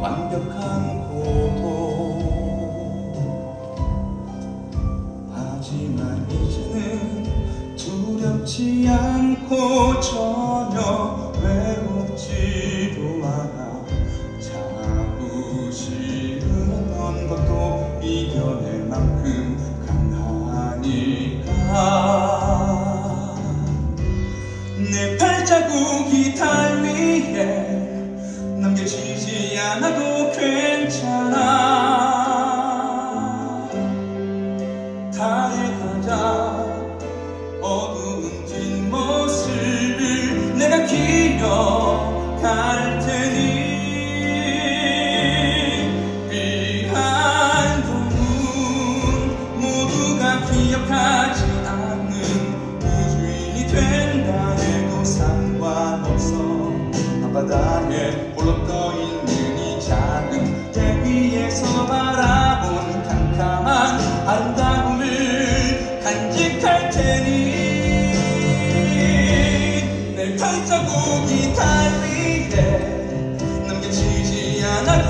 완벽한 고도 하지만 이제는 두렵지 않고 전혀 외롭지도 않아. 자부심은 것도 이겨낼 만큼 강하니까. 내 발자국이 달 위에 남겨 지지 않아도 괜찮아. 다해가자. 어두운 뒷모습을 내가 기억할 테니. 비한 동문 모두가 기억하지 간직할 테니 내 발자국이 달릴 때 남겨지지 않아